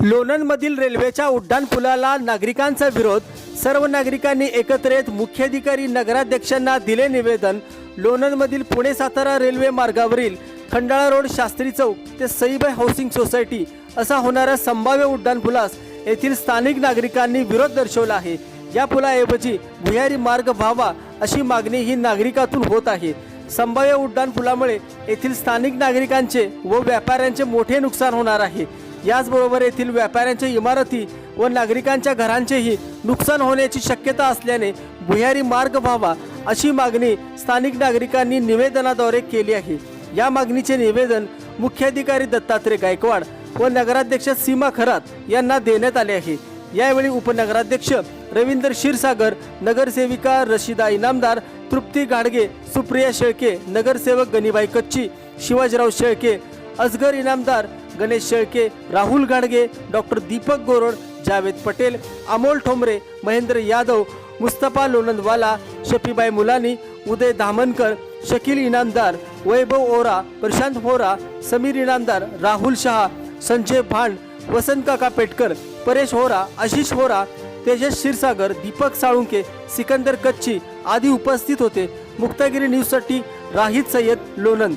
लोणंदमधील रेल्वेच्या उड्डाणपुलाला नागरिकांचा विरोध. सर्व नागरिकांनी एकत्र येत मुख्याधिकारी नगराध्यक्षांना दिले निवेदन. लोणंदमधील पुणे सातारा रेल्वे मार्गावरील खंडाळा रोड शास्त्री चौक ते सईबाई हाऊसिंग सोसायटी असा होणाऱ्या संभाव्य उड्डाणपुलास येथील स्थानिक नागरिकांनी विरोध दर्शवला आहे. या पुलाऐवजी भुयारी मार्ग व्हावा अशी मागणी ही नागरिकातून होत आहे. संभाव्य उड्डाणपुलामुळे येथील स्थानिक नागरिकांचे व व्यापाऱ्यांचे मोठे नुकसान होणार आहे. याचबरोबर येथील व्यापाऱ्यांच्या इमारती व नागरिकांच्या घरांचेही नुकसान होण्याची शक्यता असल्याने भुयारी मार्ग व्हावा अशी मागणी स्थानिक नागरिकांनी निवेदनाद्वारे केली आहे. या मागणीचे निवेदन मुख्याधिकारी दत्तात्रय गायकवाड व नगराध्यक्ष सीमा खरात यांना देण्यात आले आहे. यावेळी उपनगराध्यक्ष रवींद्र क्षीरसागर नगरसेविका रशिदा इनामदार तृप्ती गाडगे सुप्रिया शेळके नगरसेवक गणिबाई कच्ची शिवाजीराव शेळके असगर इनामदार गणेश शेळके राहुल गाडगे डॉक्टर दीपक गोरड जावेद पटेल अमोल ठोंबरे महेंद्र यादव मुस्तफा लोणंदवाला शफीबाई मुलानी उदय धामनकर शकील इनामदार वैभव ओरा प्रशांत होरा समीर इनामदार राहुल शहा संजय भांड वसंत काका पेटकर परेश होरा आशिष होरा तेजस क्षीरसागर दीपक साळुंके सिकंदर कच्ची आदी उपस्थित होते. मुक्तागिरी न्यूजसाठी राहिद सय्यद लोणंद.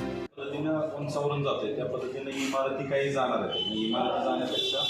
इमारती काही जाणार आहेत. आणि इमारती जाण्यापेक्षा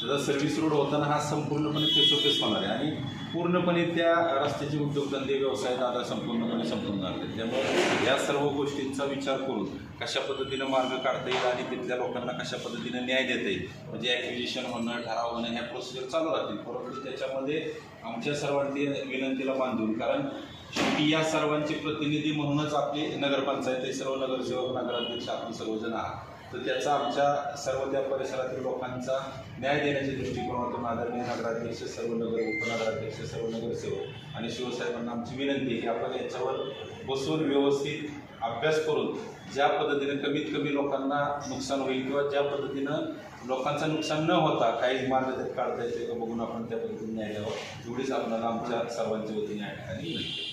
त्याचा सर्व्हिस रोड होताना हा संपूर्णपणे फेसोफेस होणार आहे. आणि पूर्णपणे त्या रस्त्याचे उद्योगधंदे व्यवसाय दादा संपूर्णपणे संपून जाणार आहेत. त्यामुळे या सर्व गोष्टींचा विचार करून कशा पद्धतीनं मार्ग काढता येईल आणि तिथल्या लोकांना कशा पद्धतीनं न्याय देता येईल म्हणजे ॲक्विजिशन होणं ठराव होणं ह्या प्रोसिजर चालू राहतील. परंतु त्याच्यामध्ये आमच्या सर्वांची विनंतीला बांधून कारण शेवटी या सर्वांचे प्रतिनिधी म्हणूनच आपली नगरपंचायत सर्व नगरसेवक नगराध्यक्ष आपण सर्वजण आहात. तर त्याचा आमच्या सर्व त्या परिसरातील लोकांचा न्याय देण्याच्या दृष्टिकोनातून आदरणीय नगराध्यक्ष सर्व नगर उपनगराध्यक्ष सर्व नगरसेवक आणि शिवसाहेबांना आमची विनंती आहे की आपण याच्यावर बसून व्यवस्थित अभ्यास करून ज्या पद्धतीनं कमीत कमी लोकांना नुकसान होईल किंवा ज्या पद्धतीनं लोकांचं नुकसान न होता काही मार्ग त्यात काढता येते का बघून आपण त्या पद्धतीने न्याय द्यावा एवढीच आपल्याला आमच्या सर्वांच्या वतीने या ठिकाणी विनंती